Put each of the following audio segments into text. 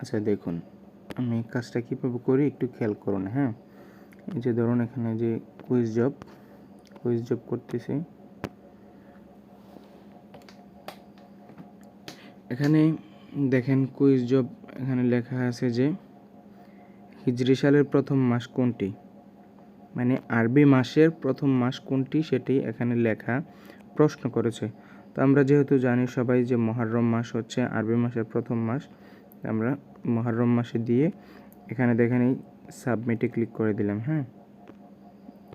আচ্ছা দেখুন, আমি কাজটা কীভাবে করি একটু খেয়াল করুন হ্যাঁ? এই যে ধরুন এখানে যে কুইজ জব কুইজ জব করতেছি। এখানে দেখেন কুইজ জব এখানে লেখা আছে যে হিজরি সালের প্রথম মাস কোনটি? মানে আরবি মাসের প্রথম মাস কোনটি সেটি এখানে লেখা প্রশ্ন করেছে। তো আমরা যেহেতু জানি সবাই যে মহারম মাস হচ্ছে আরবি মাসের প্রথম মাস, আমরা মহারম মাসে দিয়ে এখানে দেখেন এই সাবমিটে ক্লিক করে দিলাম হ্যাঁ?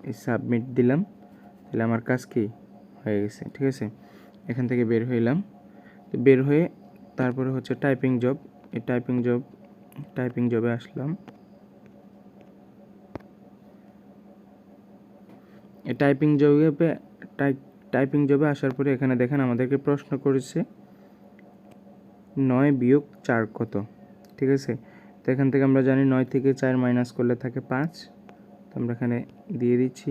এই সাবমিট দিলাম, তাহলে আমার কাজ কি? হয়ে গেছে, ঠিক আছে? এখান থেকে বের হইলাম, তো বের হয়ে তারপরে হচ্ছে টাইপিং জব এই টাইপিং জব টাইপিং জবে আসলাম। এই টাইপিং জবে টাইপিং জবে আসার পরে এখানে দেখেন আমাদেরকে প্রশ্ন করেছে, নয় বিয়োগ চার কত? ঠিক আছে? তো এখান থেকে আমরা জানি নয় থেকে চার মাইনাস করলে থাকে পাঁচ। তো আমরা এখানে দিয়ে দিচ্ছি।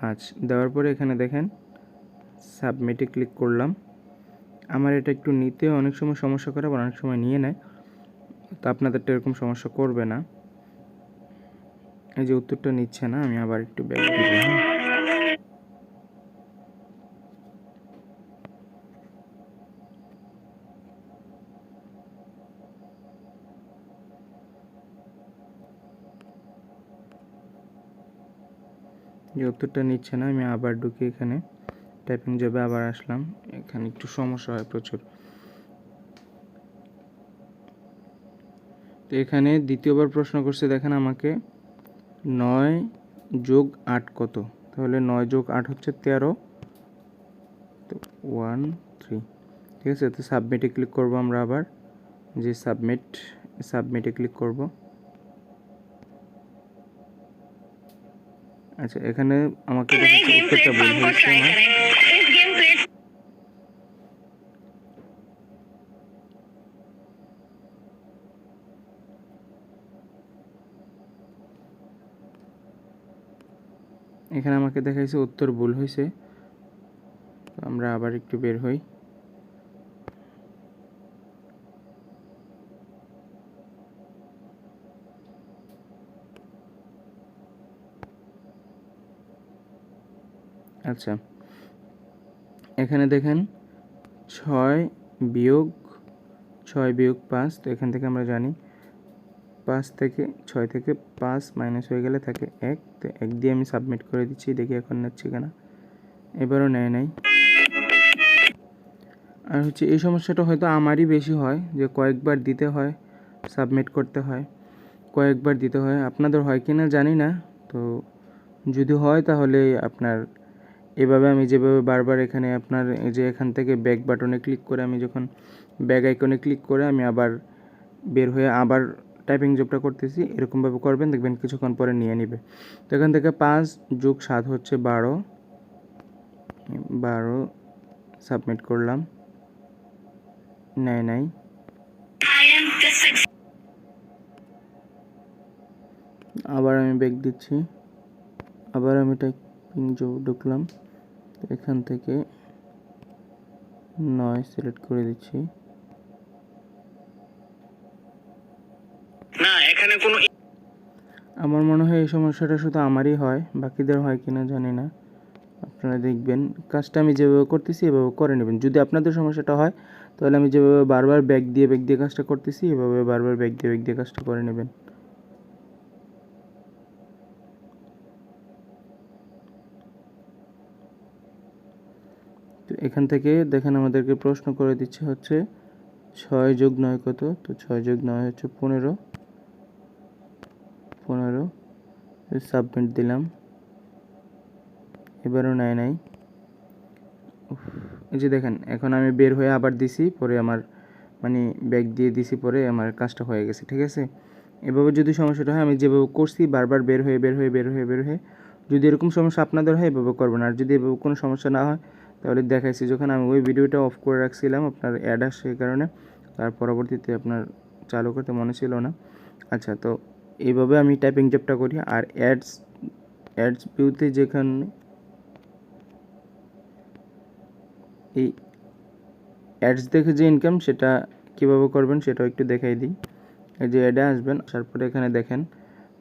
পাঁচ। দেওয়ার পরে এখানে দেখেন সাবমিটে ক্লিক করলাম। আমার এটা একটু নিতে অনেক সময় সমস্যা করে, আবার অনেক সময় নিয়ে নেয়। তো আপনাদেরটা এরকম সমস্যা করবে না। এই যে উত্তরটা নিচ্ছে না, আমি আবার একটু ব্যাক দিব হ্যাঁ যে উত্তরটা নিচ্ছে না, আমি আবার ঢুকি এখানে টাইপিং জবে আবার আসলাম। এখানে একটু সমস্যা হয় প্রচুর। তো এখানে দ্বিতীয়বার প্রশ্ন করছে, দেখেন আমাকে নয় যোগ আট কত? তাহলে নয় যোগ আট হচ্ছে তেরো। তো ওয়ান, থ্রি। ঠিক আছে? তো সাবমিটে ক্লিক করব আমরা আবার। যে সাবমিট সাবমিটে ক্লিক করব। আচ্ছা এখানে আমাকে এখানে আমাকে দেখাইছে উত্তর ভুল হয়েছে আমরা আবার একটু বের হই। আচ্ছা। এখানে দেখেন ছয় বিয়োগ ছয় বিয়োগ পাঁচ, তো এখান থেকে আমরা জানি পাঁচ থেকে, ছয় থেকে পাঁচ মাইনাস হয়ে গেলে থাকে এক, তো এক দিয়ে আমি সাবমিট করে দিচ্ছি, দেখি এখন নিচ্ছে কিনা। এবারও নেয় নাই। আর হচ্ছে এই সমস্যাটা হয়তো আমারই বেশি হয়, যে কয়েকবার দিতে হয়, সাবমিট করতে হয়, কয়েকবার দিতে হয়। আপনাদের হয় কি না জানি না, তো যদি হয় তাহলে আপনার এভাবে আমি যেভাবে বারবার এখানে আপনার এই যে এখান থেকে ব্যাক বাটনে ক্লিক করে আমি যখন ব্যাক আইকনে ক্লিক করে আমি আবার বের হয়ে আবার টাইপিং জবটা করতেছি, এরকমভাবে করবেন, দেখবেন কিছুক্ষণ পরে নিয়ে নিবে। তো এখান থেকে পাঁচ যোগ সাত হচ্ছে বারো। বারো সাবমিট করলাম। নাই। six. আবার আমি ব্যাক দিচ্ছি। আবার আমি টাইপিং জব ঢুকলাম। এখান থেকে নয় সিলেক্ট করে দিচ্ছি। না এখানে কোনো আমার মনে হয় এই সমস্যাটা শুধু আমারই হয় বাকিদের হয় কিনা জানি না। আপনারা দেখবেন কাজটা আমি যেভাবে করতেছি এভাবে করে নেবেন। যদি আপনাদের সমস্যাটা হয় তাহলে আমি যেভাবে বারবার ব্যাগ দিয়ে ব্যাগ দিয়ে কাজটা করতেছি এভাবে বারবার ব্যাগ দিয়ে ব্যাগ দিয়ে কাজটা করে নেবেন। এখান থেকে দেখেন আমাদেরকে প্রশ্ন করে দিচ্ছে হচ্ছে ছয় যোগ নয় কত? তো ছয় যোগ নয় হচ্ছে পনেরো। পনেরো। সাবমিট দিলাম। এবারও নেয় নাই। এই যে দেখেন, এখন আমি বের হয়ে আবার দিছি, পরে আমার মানে ব্যাগ দিয়ে দিছি, পরে আমার কাজটা হয়ে গেছে, ঠিক আছে? এভাবে যদি সমস্যাটা হয়, আমি যেভাবে করছি, বারবার বের হয়ে বের হয়ে বের হয়ে বের হয়ে, যদি এরকম সমস্যা আপনাদের হয়, এভাবে করবেন। আর যদি এভাবে কোনো সমস্যা না হয় তাহলে দেখাইছি যখন আমি ওই ভিডিওটা অফ করে রাখছিলাম আপনার অ্যাড এই কারণে তার পরবর্তীতে আপনার চালু করতে মনে ছিল না। আচ্ছা তো এইভাবে আমি টাইপিং জবটা করি আর অ্যাডস অ্যাডস ভিউতে যেখানে এই অ্যাডস দেখে যে ইনকাম সেটা কীভাবে করবেন সেটাও একটু দেখাই দিই। এই যে অ্যাডে আসবেন আসার পরে এখানে দেখেন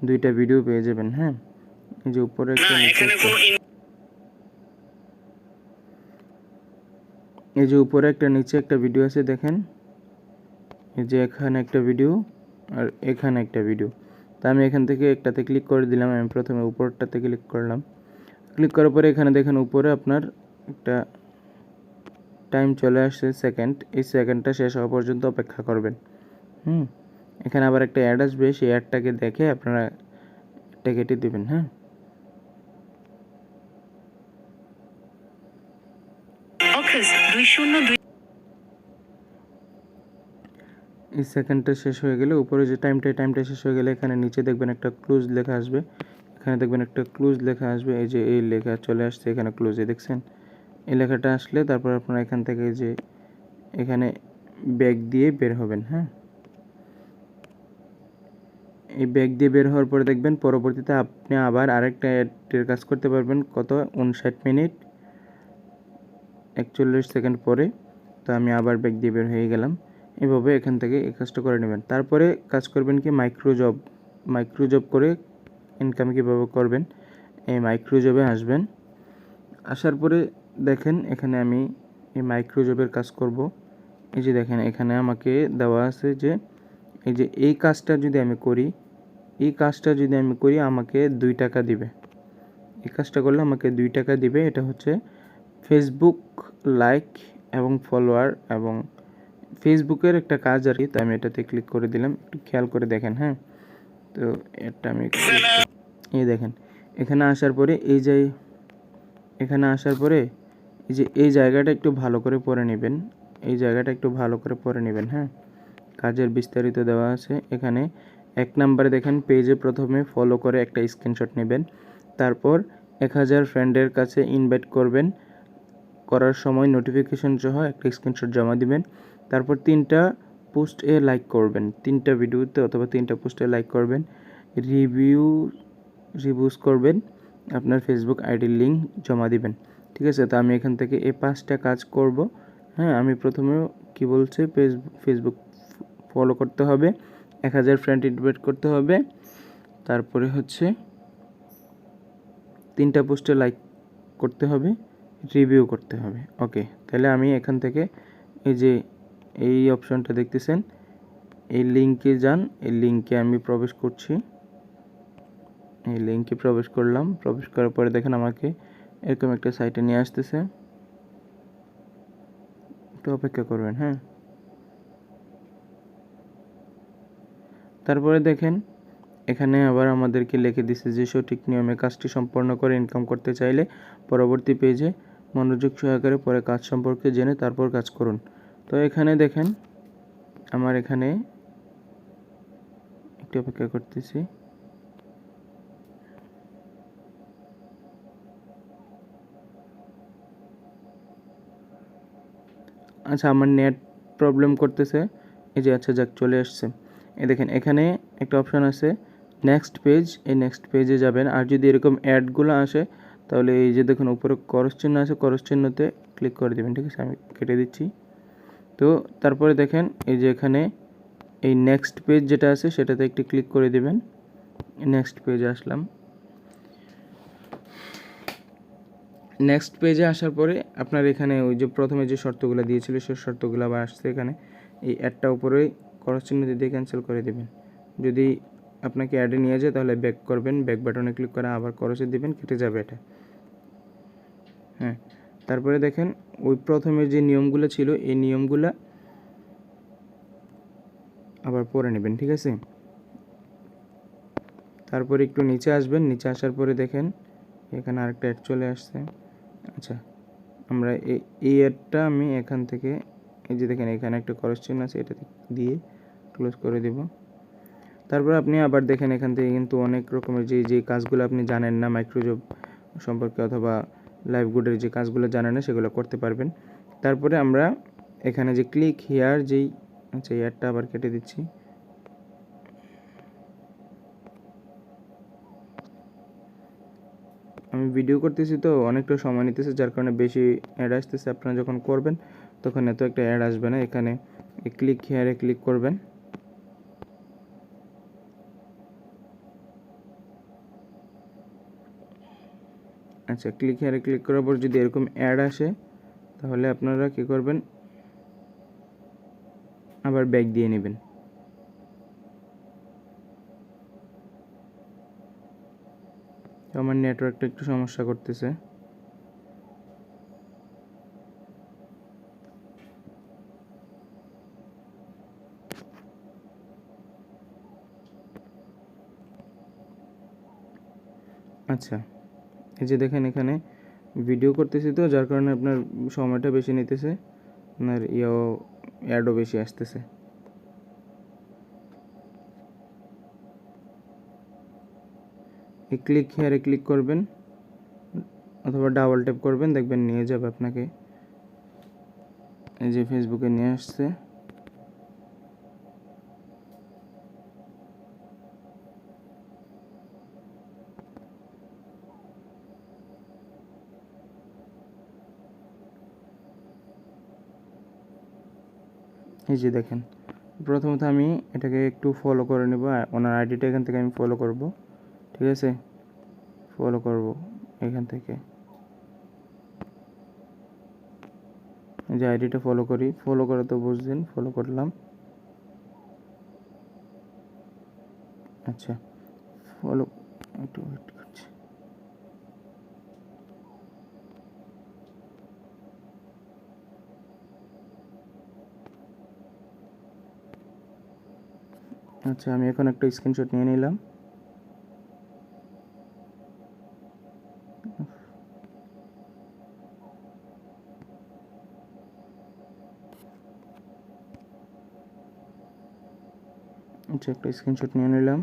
দুইটা ভিডিও পেয়ে যাবেন হ্যাঁ? এই যে উপরে একটা নিচে একটা। এই যে উপরে একটা, নিচে একটা ভিডিও আছে, দেখেন। এই যে এখানে একটা ভিডিও আর এখানে একটা ভিডিও তা আমি এখান থেকে একটাতে ক্লিক করে দিলাম, আমি প্রথমে উপরটাতে ক্লিক করলাম। ক্লিক করার পরে এখানে দেখেন, উপরে আপনার একটা টাইম চলে আসছে সেকেন্ড এই সেকেন্ডটা শেষ হওয়া পর্যন্ত অপেক্ষা করবেন। হুম? এখানে আবার একটা অ্যাড আসবে, সেই অ্যাডটাকে দেখে আপনারা এটা দেবেন হ্যাঁ অক্স দুই শূন্য দুই এই সেকেন্ডটা শেষ হয়ে গেলে উপরে যে টাইমটা টাইমটা শেষ হয়ে গেলে এখানে নিচে দেখবেন একটা ক্লুজ লেখা আসবে। এখানে দেখবেন একটা ক্লুজ লেখা আসবে, এই যে এই লেখা চলে আসছে এখানে ক্লুজে দেখছেন? এই লেখাটা আসলে তারপর আপনারা এখান থেকে যে এখানে ব্যাগ দিয়ে বের হবেন হ্যাঁ? এই ব্যাগ দিয়ে বের হওয়ার পরে দেখবেন পরবর্তীতে আপনি আবার আরেকটা অ্যাডের কাজ করতে পারবেন, কত? উনষাট মিনিট। একচল্লিশ সেকেন্ড পরে তো আমি আবার ব্যাগ দিয়ে বের হয়ে গেলাম। এভাবে এখান থেকে এই কাজটা করে নেবেন। তারপরে কাজ করবেন কি মাইক্রো জব মাইক্রো জব করে ইনকাম কীভাবে করবেন, এই মাইক্রো জবে আসবেন। আসার পরে দেখেন এখানে আমি এই মাইক্রো জবের কাজ করব। এই যে দেখেন এখানে আমাকে দেওয়া আছে যে, এই যে এই কাজটা যদি আমি করি, এই কাজটা যদি আমি করি আমাকে দুই টাকা দিবে। এই কাজটা করলে আমাকে দুই টাকা দিবে। এটা হচ্ছে ফেসবুক লাইক এবং ফলোয়ার এবং ফেসবুকের একটা কাজ আর কি, তো আমি এটাতে ক্লিক করে দিলাম। একটু খেয়াল করে দেখেন হ্যাঁ? তো এটা আমি এই দেখেন, এখানে আসার পরে এই যে, এখানে আসার পরে এই যে, এই জায়গাটা একটু ভালো করে পরে নেবেন। এই জায়গাটা একটু ভালো করে পরে নেবেন হ্যাঁ? কাজের বিস্তারিত দেওয়া আছে। এখানে এক নাম্বারে দেখেন, পেজে প্রথমে ফলো করে একটা স্ক্রিনশট নেবেন। তারপর এক হাজার ফ্রেন্ডের কাছে ইনভাইট করবেন। করার সময় নোটিফিকেশন সহ একটা স্ক্রিনশট জমা দিবেন। তারপর তিনটা পোস্ট এ লাইক করবেন। তিনটা ভিডিওতে অথবা তিনটা পোস্টে লাইক করবেন। রিভিউ রিভিউজ করবেন। আপনার ফেসবুক আইডির লিঙ্ক জমা দিবেন। ঠিক আছে? তো আমি এখান থেকে এই পাঁচটা কাজ করব। হ্যাঁ আমি প্রথমে কি বলছে? ফেসবুক ফলো করতে হবে। এক হাজার ফ্রেন্ড ইনভাইট করতে হবে। তারপরে হচ্ছে তিনটা পোস্টে লাইক করতে হবে। রিভিউ করতে হবে। ওকে তাহলে আমি এখান থেকে এই যে এই অপশনটা দেখতেছেন, এই লিঙ্কে যান, এই লিঙ্কে আমি প্রবেশ করছি। এই লিঙ্কে প্রবেশ করলাম, প্রবেশ করার পরে দেখেন আমাকে এরকম একটা সাইটে নিয়ে আসতেছে। একটু অপেক্ষা করবেন হ্যাঁ। তারপরে দেখেন, এখানে আবার আমাদেরকে লিখে দিছে যে সঠিক নিয়মে কাজটি সম্পন্ন করে ইনকাম করতে চাইলে পরবর্তী পেজে মনোযোগ সহকারে পরে কাজ সম্পর্কে জেনে তারপর কাজ করুন। তো এখানে দেখেন, আমার এখানে একটু অপেক্ষা করতেছি। আচ্ছা আমার নেট প্রবলেম করতেছে। এই যে আচ্ছা যাক, চলে আসছে। এই দেখেন, এখানে একটা অপশন আছে, নেক্সট পেজ। এই নেক্সট পেজে যাবেন। আর যদি এরকম অ্যাডগুলো আসে তাহলে এই যে দেখুন, উপরে করস চিহ্ন আছে, করস চিহ্নতে ক্লিক করে দেবেন, ঠিক আছে? আমি কেটে দিচ্ছি। তো তারপরে দেখেন, এই যে এখানে এই নেক্সট পেজ যেটা আছে, সেটাতে একটি ক্লিক করে দেবেন। নেক্সট পেজে আসলাম। নেক্সট পেজে আসার পরে আপনার এখানে ওই যে প্রথমে যে শর্তগুলো দিয়েছিল, সেই শর্তগুলো আবার আসছে এখানে। এই অ্যাডটা উপরে করস চিহ্ন দিয়ে ক্যান্সেল করে দেবেন। যদি আপনাকে অ্যাডে নিয়ে যায় তাহলে ব্যাক করবেন ব্যাক বাটনে ক্লিক করে আবার করসে দিবেন, কেটে যাবে এটা। হ্যাঁ তারপরে দেখেন, ওই প্রথমে যে নিয়মগুলো ছিল, এই নিয়মগুলো আবার পরে নেবেন, ঠিক আছে? তারপরে একটু নিচে আসবেন, নিচে আসার পরে দেখেন, এখানে আরেকটা অ্যাড চলে আসছে। আচ্ছা আমরা এই এই অ্যাডটা আমি এখান থেকে, এই যে দেখেন, এখানে একটা করস চিহ্ন আছে এটা দিয়ে ক্লোজ করে দেব। তারপর আপনি আবার দেখেন এখান থেকে কিন্তু অনেক রকমের যে যে কাজগুলো আপনি জানেন না মাইক্রোজব সম্পর্কে অথবা লাইভ গুডের যে কাজগুলো জানেন না, সেগুলো করতে পারবেন। তারপরে আমরা এখানে যে ক্লিক হেয়ার যেই আচ্ছা অ্যাডটা আবার কেটে দিচ্ছি। আমি ভিডিও করতেছি তো, অনেকটা সময় নিতেছে, যার কারণে বেশি অ্যাড আসতেছে। আপনারা যখন করবেন, তখন এত একটা অ্যাড আসবে না। এখানে ক্লিক হেয়ারে ক্লিক করবেন। আচ্ছা ক্লিক হেয়ারে ক্লিক করার পর যদি এরকম অ্যাড আসে, তাহলে আপনারা কি করবেন? আবার ব্যাক দিয়ে নেবেন। আমার নেটওয়ার্কটা একটু সমস্যা করতেছে। আচ্ছা। এই যে দেখেন এখানে ভিডিও করতেছি তো, যার কারণে আপনার সময়টা বেশি নিতেছে। আপনার ইয়েও অ্যাডও বেশি আসতেছে। ক্লিক হেয়ারে ক্লিক করবেন, অথবা ডাবল ট্যাপ করবেন, দেখবেন নিয়ে যাবে আপনাকে। এই যে ফেসবুকে নিয়ে আসছে। এই যে দেখেন, প্রথমত আমি এটাকে একটু ফলো করে নেব ওনার আইডিটা এখান থেকে আমি ফলো করব, ঠিক আছে? ফলো করব এখান থেকে। যে আইডিটা ফলো করি ফলো করে তো বুঝছেন ফলো করলাম। আচ্ছা ফলো একটু আচ্ছা আমি এখন একটা স্ক্রিনশট নিয়ে নিলাম। আচ্ছা একটা স্ক্রিনশট নিয়ে নিলাম।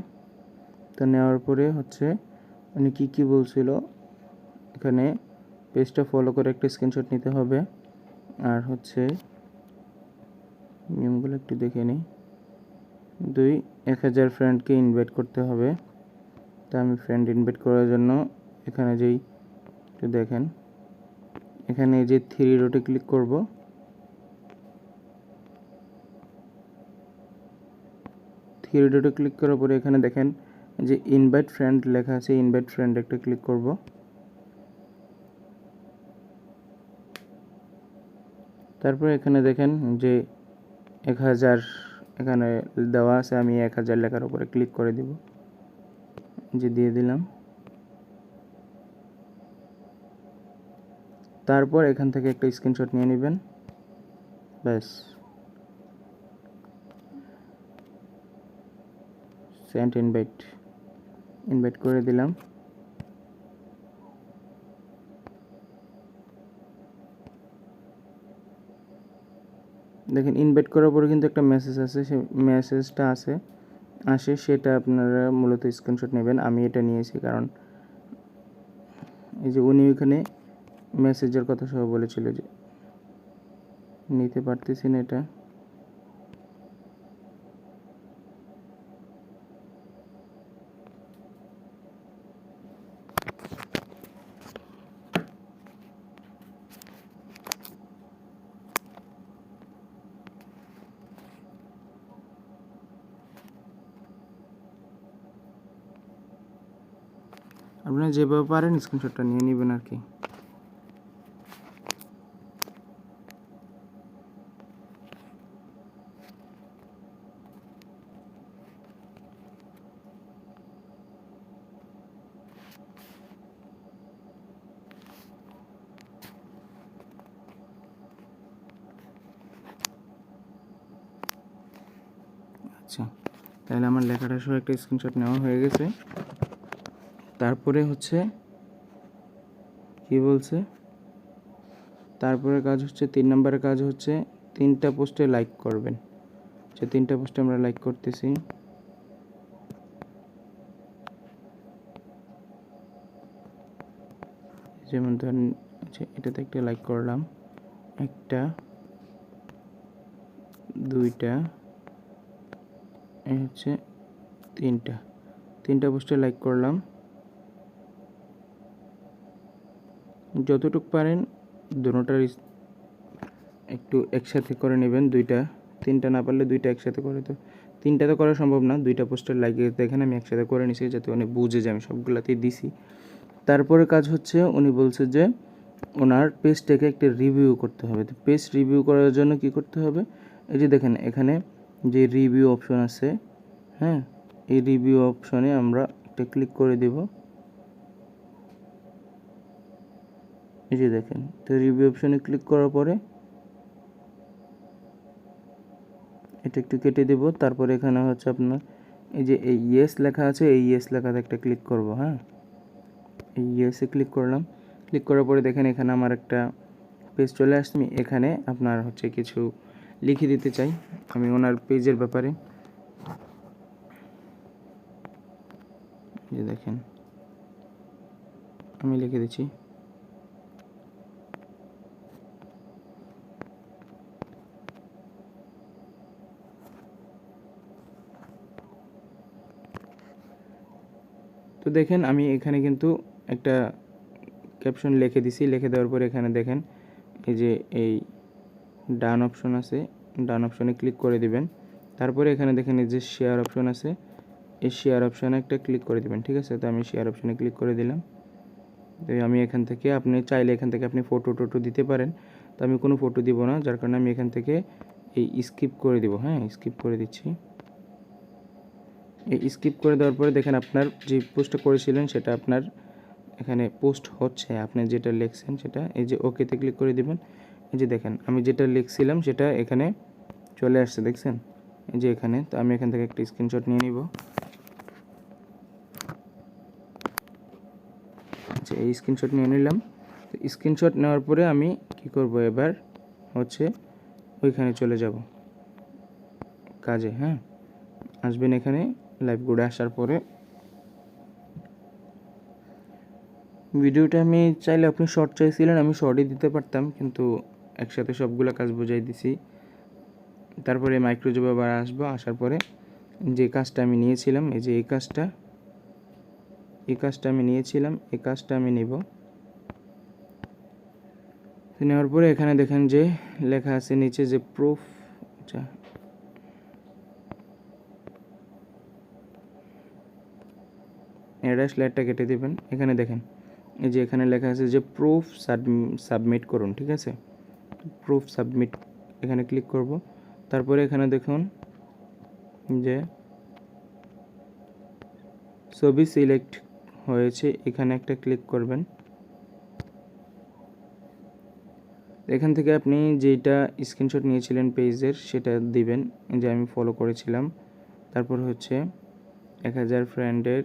তো নেওয়ার পরে হচ্ছে, উনি কী কী বলছিল, এখানে পেজটা ফলো করে একটা স্ক্রিনশট নিতে হবে। আর হচ্ছে নিয়মগুলো একটু দেখে নিই। দুই, এক হাজার ফ্রেন্ডকে ইনভাইট করতে হবে। তা আমি ফ্রেন্ড ইনভাইট করার জন্য এখানে যেই, একটু দেখেন। এখানে যে থ্রি ডটে ক্লিক করব। থ্রি ডটে ক্লিক করার পরে এখানে দেখেন যে ইনভাইট ফ্রেন্ড লেখা আছে ইনভাইট ফ্রেন্ড একটা ক্লিক করব। তারপর এখানে দেখেন যে এক হাজার এখানে দেওয়া আছে, আমি এক হাজার লেখার উপরে ক্লিক করে দিব। যে দিয়ে দিলাম। তারপর এখান থেকে একটা স্ক্রিনশট নিয়ে নেবেন। ব্যাস। সেন্ট ইনভাইট ইনভাইট করে দিলাম। দেখেন ইনভাইট করার পরে কিন্তু একটা মেসেজ আছে, সে মেসেজটা আছে, আসে, সেটা আপনারা মূলত স্ক্রিনশট নেবেন, আমি এটা নিয়েছি কারণ এই যে উনি ওখানে মেসেজের কথা সব বলেছিল যে, নিতে পারতেছি না এটা। আপনারা যেভাবে পারেন স্ক্রিনশটটা নিয়ে নেবেন আর কি। আচ্ছা তাহলে আমার লেখাটা সহ একটা স্ক্রিনশট নেওয়া হয়ে গেছে। তারপরে হচ্ছে কি বলছে? তারপরে কাজ হচ্ছে, তিন নম্বরের কাজ হচ্ছে, তিনটা পোস্টে লাইক করবেন। যে তিনটা পোস্টে আমরা লাইক করতেছি। যেমন ধরেন আচ্ছা এটাতে একটা লাইক করলাম। একটা, দুইটা হচ্ছে তিনটা। তিনটা পোস্টে লাইক করলাম। যতটুকু পারেন দুটোটার একটু একসাথে করে নেবেন দুইটা। তিনটা না পারলে দুইটা একসাথে করে তো তিনটা তো করা সম্ভব না, দুইটা পোস্টার লাগিয়ে দেখেন আমি একসাথে করে নিছি যাতে উনি বুঝে যে আমি সবগুলাতেই দিছি। তারপরে কাজ হচ্ছে উনি বলছে যে ওনার পেজটাকে একটা রিভিউ করতে হবে। তো পেজ রিভিউ করার জন্য কি করতে হবে? এই যে দেখেন, এখানে যে রিভিউ অপশন আছে হ্যাঁ এই রিভিউ অপশনে আমরা একটা ক্লিক করে দেব। এই যে দেখেন, তো রিভিউ অপশনে ক্লিক করার পরে এটা একটু কেটে দেব। তারপরে এখানে হচ্ছে আপনার এই যে এই ইয়েস লেখা আছে, এই ইয়েস লেখাতে একটা ক্লিক করব হ্যাঁ? এই ইয়েসে ক্লিক করলাম। ক্লিক করার পরে দেখেন এখানে আমার একটা পেজ চলে আসছে। আমি এখানে আপনার হচ্ছে কিছু লিখে দিতে চাই। আমি ওনার পেজের ব্যাপারে যে দেখেন, আমি লিখে দিচ্ছি। দেখেন, আমি এখানে কিন্তু একটা ক্যাপশন লিখে দিছি। লিখে দেওয়ার পরে এখানে দেখেন, এই যে এই ডান অপশন আছে, ডান অপশনে ক্লিক করে দিবেন। তারপরে এখানে দেখেন, এই যে শেয়ার অপশন আছে, এই শেয়ার অপশনে একটা ক্লিক করে দিবেন, ঠিক আছে? তো আমি শেয়ার অপশনে ক্লিক করে দিলাম। তো আমি এখান থেকে আপনি চাইলে এখান থেকে আপনি ফটো টোটো দিতে পারেন। তো আমি কোনো ফটো দিব না, যার কারণে আমি এখান থেকে এই স্কিপ করে দিব। হ্যাঁ স্কিপ করে দিচ্ছি। স্কিপ করে দেওয়ার পরে দেখেন আপনার যে পোস্টটা করেছিলেন সেটা আপনার এখানে পোস্ট হচ্ছে। আপনি যেটা লিখছেন সেটা এই যে ওকেতে ক্লিক করে দিবেন। এই যে দেখেন, আমি যেটা লিখছিলাম সেটা এখানে চলে আসছে, দেখছেন? এই যে এখানে, তো আমি এখান থেকে একটা স্ক্রিনশট নিয়ে নিব। আচ্ছা এই স্ক্রিনশট নিয়ে নিলাম। তো স্ক্রিনশট নেওয়ার পরে আমি কি করব এবার? হচ্ছে ওইখানে চলে যাব। কাজে হ্যাঁ? আসবেন এখানে লাইভ গুডে আসার পরে। ভিডিওটা আমি চাইলে আপনি শর্ট চাইছিলেন, আমি শর্টই দিতে পারতাম, কিন্তু একসাথে সবগুলো কাজ বুঝাই দিছি। তারপরে মাইক্রোজব আবার আসব, আসার পরে যে কাজটা আমি নিয়েছিলাম, এই যে এই কাজটা এই কাজটা আমি নিয়েছিলাম, এই কাজটা আমি নিব। নেওয়ার পরে এখানে দেখেন যে লেখা আছে নিচে যে প্রুফ আচ্ছা অ্যাড্রেস লেয়ারটা কেটে দেবেন। এখানে দেখেন, এই যে এখানে লেখা আছে যে প্রুফ সাবমিট করুন, ঠিক আছে? প্রুফ সাবমিট এখানে ক্লিক করব। তারপরে এখানে দেখুন যে ছবি সিলেক্ট হয়েছে, এখানে একটা ক্লিক করবেন। এখান থেকে আপনি যেটা স্ক্রিনশট নিয়েছিলেন পেজের, সেটা দিবেন, যে আমি ফলো করেছিলাম। তারপর হচ্ছে এক হাজার ফ্রেন্ডের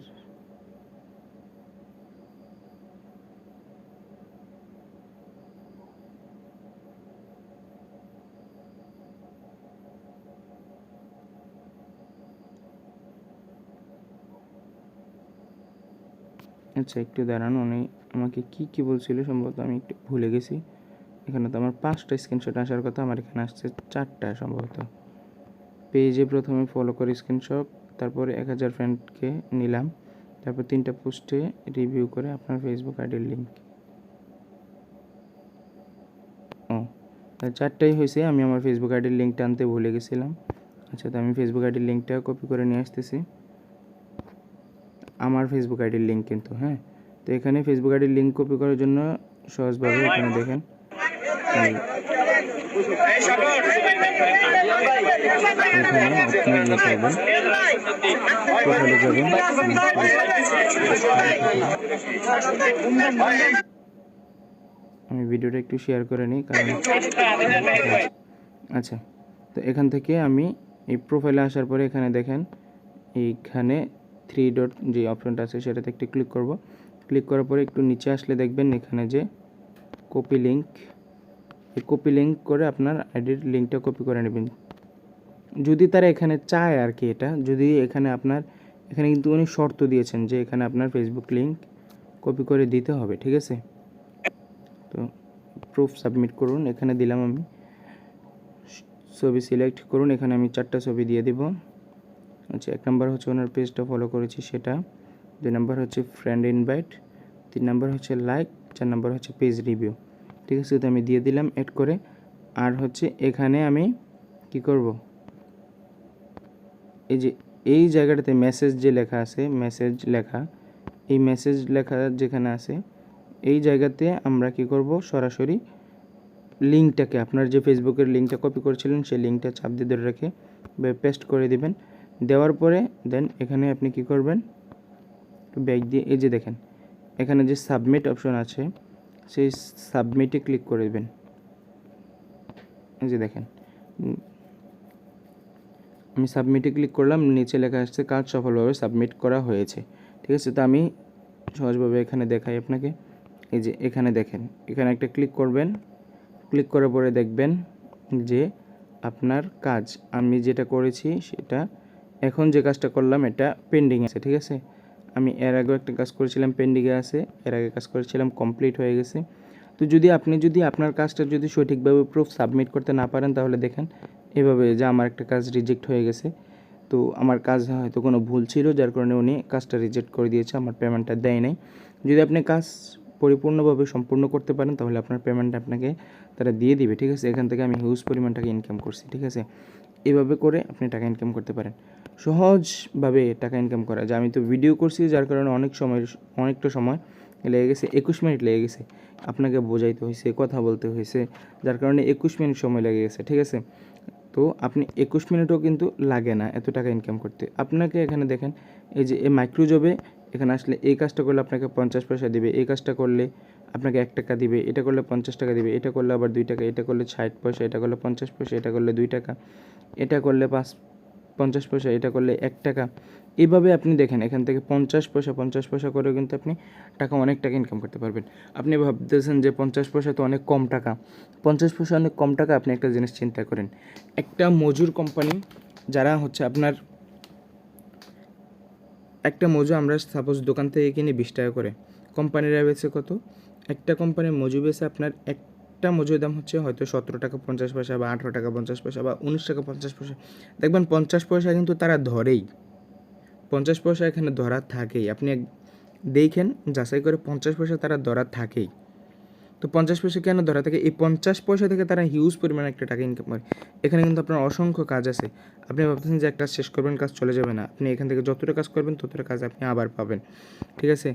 আচ্ছা একটু দাঁড়ান, উনি আমাকে কি কি বলছিল সম্ভবত আমি একটু ভুলে গেছি। এখানে তো আমার পাঁচটা স্ক্রিনশট আসার কথা, আমার এখানে আসছে চারটা সম্ভবত। পেজে প্রথমে ফলো করে স্ক্রিনশট তারপরে এক হাজার ফ্রেন্ডকে নিলাম, তারপর তিনটা পোস্টে রিভিউ করে আপনার ফেসবুক আইডির লিঙ্ক ও চারটাই হয়েছে, আমি আমার ফেসবুক আইডির লিঙ্কটা আনতে ভুলে গেছিলাম। আচ্ছা তো আমি ফেসবুক আইডির লিঙ্কটা কপি করে নিয়ে আসতেছি। আমার ফেসবুক আইডির লিঙ্ক কিন্তু হ্যাঁ? তো এখানে ফেসবুক আইডির লিঙ্ক কপি করার জন্য সহজভাবে এখানে দেখেন। এখানে আপনি আমি ভিডিওটা একটু শেয়ার করে নিই, কারণ আচ্ছা তো এখান থেকে আমি এই প্রোফাইলে আসার পরে এখানে দেখেন, এইখানে থ্রি ডট যে অপশনটা আছে সেটাতে একটু ক্লিক করব। ক্লিক করার পরে একটু নিচে আসলে দেখবেন এখানে যে কপি লিঙ্ক এই কপি লিঙ্ক করে আপনার আইডির লিঙ্কটা কপি করে নেবেন। যদি তারা এখানে চায় আর কি এটা, যদি এখানে আপনার, এখানে কিন্তু উনি শর্ত দিয়েছেন যে এখানে আপনার ফেসবুক লিঙ্ক কপি করে দিতে হবে, ঠিক আছে? তো প্রুফ সাবমিট করুন, এখানে দিলাম আমি। ছবি সিলেক্ট করুন, এখানে আমি চারটা ছবি দিয়ে দিব। আচ্ছা এক নাম্বার হচ্ছে ওনার পেজটা ফলো করেছি সেটা। দুই নাম্বার হচ্ছে ফ্রেন্ড ইনভাইট তিন নাম্বার হচ্ছে লাইক চার নাম্বার হচ্ছে পেজ রিভিউ ঠিক আছে, তো আমি দিয়ে দিলাম এড করে। আর হচ্ছে এখানে আমি কি করব? এই যে, এই জায়গাটাতে মেসেজ যে লেখা আছে মেসেজ লেখা, এই মেসেজ লেখা যেখানে আছে, এই জায়গাতে আমরা কি করব? সরাসরি লিঙ্কটাকে আপনার যে ফেসবুকের লিঙ্কটা কপি করেছিলেন, সেই লিঙ্কটা চাপ দিয়ে ধরে রেখে পেস্ট করে দিবেন। দেওয়ার পরে দেন এখানে আপনি কি করবেন? ব্যাগ দিয়ে, এই যে দেখেন, এখানে যে সাবমিট অপশন আছে, সেই সাবমিটে ক্লিক করে দেবেন। এই যে দেখেন আমি সাবমিটে ক্লিক করলাম, নিচে লেখা আসছে, কাজ সফলভাবে সাবমিট করা হয়েছে। ঠিক আছে? তো আমি সহজভাবে এখানে দেখাই আপনাকে। এই যে এখানে দেখেন, এখানে একটা ক্লিক করবেন। ক্লিক করার পরে দেখবেন যে আপনার কাজ, আমি যেটা করেছি সেটা এখন যে কাজটা করলাম, এটা পেন্ডিং আছে, ঠিক আছে? আমি এর আগেও একটা কাজ করেছিলাম পেন্ডিংয়ে আছে, এর আগে কাজ করেছিলাম কমপ্লিট হয়ে গেছে। তো যদি আপনি যদি আপনার কাজটা যদি সঠিকভাবে প্রুফ সাবমিট করতে না পারেন, তাহলে দেখেন, এভাবে যে আমার একটা কাজ রিজেক্ট হয়ে গেছে। তো আমার কাজ হয়তো কোনো ভুল ছিল, যার কারণে উনি কাজটা রিজেক্ট করে দিয়েছে, আমার পেমেন্টটা দেয় নাই। যদি আপনি কাজ পরিপূর্ণভাবে সম্পূর্ণ করতে পারেন, তাহলে আপনার পেমেন্ট আপনাকে তারা দিয়ে দিবে, ঠিক আছে? এখান থেকে আমি হিউজ পরিমাণ টাকা ইনকাম করছি, ঠিক আছে? এভাবে করে আপনি টাকা ইনকাম করতে পারেন। সহজভাবে টাকা ইনকাম করা। যায় আমি তো ভিডিও করছি, যার কারণে অনেক সময়, অনেকটা সময় লেগে গেছে, একুশ মিনিট লেগে গেছে। আপনাকে বোঝাইতে হয়েছে কথা বলতে হয়েছে যার কারণে একুশ মিনিট সময় লেগে গেছে, ঠিক আছে? তো আপনি একুশ মিনিটও কিন্তু লাগে না এত টাকা ইনকাম করতে। আপনাকে এখানে দেখেন, এই যে এই মাইক্রো জবে এখানে আসলে এই কাজটা করলে আপনাকে পঞ্চাশ পয়সা দিবে, এই কাজটা করলে আপনাকে এক টাকা দিবে, এটা করলে পঞ্চাশ টাকা দিবে, এটা করলে আবার দুই টাকা, এটা করলে ষাট পয়সা, এটা করলে পঞ্চাশ পয়সা, এটা করলে দুই টাকা। এটা করলে পাঁচ, পঞ্চাশ পয়সা, এটা করলে এক টাকা। এভাবে আপনি দেখেন, এখান থেকে পঞ্চাশ পয়সা পঞ্চাশ পয়সা করেও কিন্তু আপনি টাকা অনেক টাকা ইনকাম করতে পারবেন। আপনি ভাবতেছেন যে পঞ্চাশ পয়সা তো অনেক কম টাকা। পঞ্চাশ পয়সা অনেক কম টাকা, আপনি একটা জিনিস চিন্তা করেন। একটা মজুর কোম্পানি যারা হচ্ছে আপনার, একটা মজু আমরা সাপোজ দোকান থেকে কিনে বিশ টাকা করে। কোম্পানিরা বেছে কত? একটা কোম্পানির মজু বেছে আপনার একটা মজুর দাম হচ্ছে হয়তো সতেরো টাকা পঞ্চাশ পয়সা বা আঠেরো টাকা পঞ্চাশ পয়সা বা উনিশ টাকা পঞ্চাশ পয়সা। দেখবেন পঞ্চাশ পয়সা কিন্তু তারা ধরেই। পঞ্চাশ পয়সা এখানে ধরা থাকেই। আপনি দেখেন, যাচাই করে পঞ্চাশ পয়সা তারা ধরা থাকেই। তো পঞ্চাশ পয়সা কেন ধরা থাকে? এই পঞ্চাশ পয়সা থেকে তারা হিউজ পরিমাণে একটা টাকা ইনকাম করে। এখানে কিন্তু আপনার অসংখ্য কাজ আছে। আপনি ভাবতেছেন যে একটা শেষ করবেন, কাজ চলে যাবে না। আপনি এখান থেকে যতটা কাজ করবেন, ততটা কাজ আপনি আবার পাবেন। ঠিক আছে?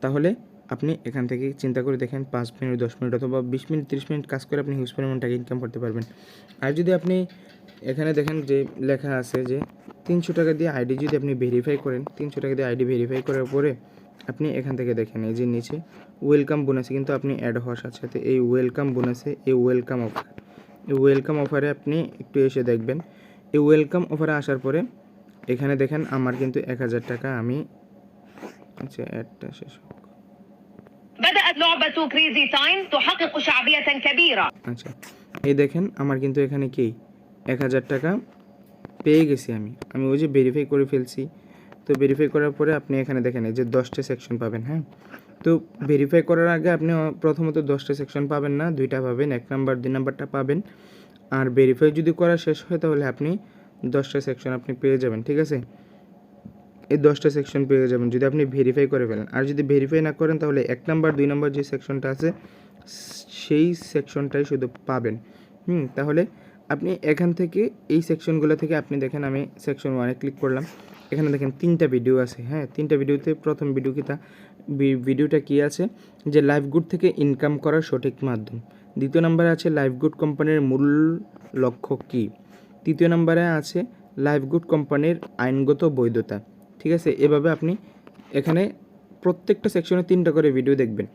তাহলে আপনি এখান থেকে চিন্তা করে দেখেন পাঁচ মিনিট, দশ মিনিট অথবা বিশ মিনিট, তিরিশ মিনিট কাজ করে আপনি হিউজ পরিমাণ টাকা ইনকাম করতে পারবেন আর যদি আপনি এখানে দেখেন যে লেখা আছে যে তিনশো টাকা দিয়ে আইডি যদি আপনি ভেরিফাই করেন, তিনশো টাকা দিয়ে আইডি ভেরিফাই করার পরে আপনি এখান থেকে দেখেন এই যে নিচে ওয়েলকাম বোনাসে কিন্তু আপনি অ্যাড হওয়ার সাথে সাথে এই ওয়েলকাম বোনাসে এই ওয়েলকাম অফার এই ওয়েলকাম অফারে আপনি একটু এসে দেখবেন এই ওয়েলকাম অফারে আসার পরে এখানে দেখেন আমার কিন্তু এক হাজার টাকা আমি আচ্ছা অ্যাডটা শেষ। بدأت لعبة كريزي تايم تحقق شعبية كبيرة আচ্ছা এই দেখেন আমার কিন্তু এখানে কি এক হাজার টাকা পেয়ে গেছি আমি আমি ওই যে ভেরিফাই করে ফেলছি তো ভেরিফাই করার পরে আপনি এখানে দেখেন এই যে দশটা সেকশন পাবেন হ্যাঁ তো ভেরিফাই করার আগে আপনি প্রথমত দশটা সেকশন পাবেন না দুইটা পাবেন এক নাম্বার দুই নাম্বারটা পাবেন আর ভেরিফাই যদি করা শেষ হয় তাহলে আপনি দশটা সেকশন আপনি পেয়ে যাবেন ঠিক আছে এই দশটা সেকশন পেয়ে যাবেন। যদি আপনি ভেরিফাই করে ফেলেন। আর যদি ভেরিফাই না করেন, তাহলে এক নাম্বার দুই নাম্বার যে সেকশনটা আছে, সেই সেকশনটাই শুধু পাবেন। হুম, তাহলে আপনি এখান থেকে, এই সেকশনগুলো থেকে আপনি দেখেন, আমি সেকশন ওয়ানে ক্লিক করলাম। এখানে দেখেন তিনটা ভিডিও আছে হ্যাঁ? তিনটা ভিডিওতে প্রথম ভিডিও কি তা? ভিডিওটা কি আছে? যে লাইভ গুড থেকে ইনকাম করার সঠিক মাধ্যম। দ্বিতীয় নম্বরে আছে লাইভ গুড কোম্পানির মূল লক্ষ্য কী? তৃতীয় নম্বরে আছে লাইভ গুড কোম্পানির আইনগত বৈধতা। ঠিক আছে? এভাবে আপনি এখানে প্রত্যেকটা সেকশনে তিনটা করে ভিডিও দেখবেন।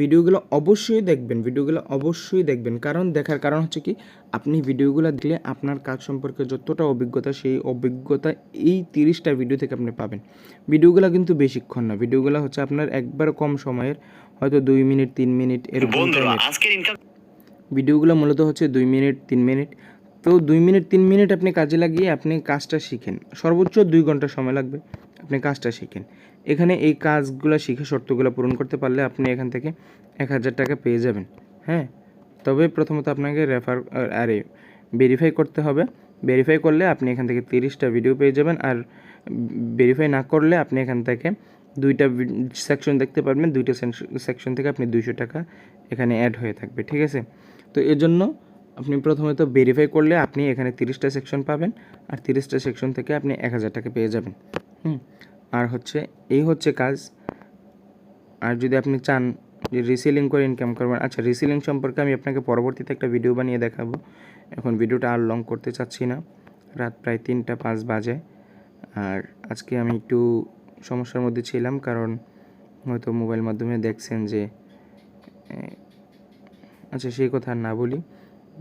ভিডিওগুলো অবশ্যই দেখবেন ভিডিওগুলো অবশ্যই দেখবেন। কারণ দেখার কারণ হচ্ছে কি আপনি ভিডিওগুলো দেখলে আপনার কাজ সম্পর্কে যতটা অভিজ্ঞতা সেই অভিজ্ঞতা এই তিরিশটা ভিডিও থেকে আপনি পাবেন। ভিডিওগুলো কিন্তু বেশিক্ষণ না। ভিডিওগুলো হচ্ছে আপনার একবার কম সময়ের হয়তো দুই মিনিট তিন মিনিট এরকম ভিডিওগুলো মূলত হচ্ছে দুই মিনিট তিন মিনিট। তো দুই মিনিট তিন মিনিট আপনি কাজে লাগিয়ে আপনি কাজটা শিখেন। সর্বোচ্চ দুই ঘণ্টা সময় লাগবে। আপনি কাজটা শিখেন। এখানে এই কাজগুলো শিখে শর্তগুলো পূরণ করতে পারলে আপনি এখান থেকে এক হাজার টাকা পেয়ে যাবেন হ্যাঁ? তবে প্রথমত আপনাকে রেফার, আরে ভেরিফাই করতে হবে। ভেরিফাই করলে আপনি এখান থেকে তিরিশটা ভিডিও পেয়ে যাবেন আর ভেরিফাই না করলে আপনি এখান থেকে দুইটা সেকশন দেখতে পারবেন। দুইটা সেকশন থেকে আপনি দুইশো টাকা এখানে অ্যাড হয়ে থাকবে, ঠিক আছে? তো এর জন্য আপনি প্রথমে তো ভেরিফাই করলে আপনি এখানে তিরিশটা সেকশন পাবেন আর তিরিশটা সেকশন থেকে আপনি এক হাজার টাকা পেয়ে যাবেন। হুম। আর হচ্ছে, এই হচ্ছে কাজ। আর যদি আপনি চান যে রিসেলিং করে ইনকাম করবেন আচ্ছা রিসেলিং সম্পর্কে আমি আপনাকে পরবর্তীতে একটা ভিডিও বানিয়ে দেখাবো। এখন ভিডিওটা আর লং করতে চাচ্ছি না। রাত প্রায় তিনটা পাঁচ বাজে। আর আজকে আমি একটু সমস্যার মধ্যে ছিলাম, কারণ হয়তো মোবাইল মাধ্যমে দেখছেন যে আচ্ছা সেই কথা না বলি।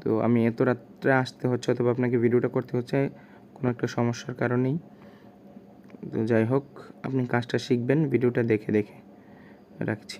তো আমি এত রাত্রে আসতে হচ্ছে, অথবা আপনাকে ভিডিওটা করতে হচ্ছে, কোনো একটা সমস্যার কারণেই। যাই হোক আপনি কাজটা শিখবেন ভিডিওটা দেখে দেখে। রাখছি।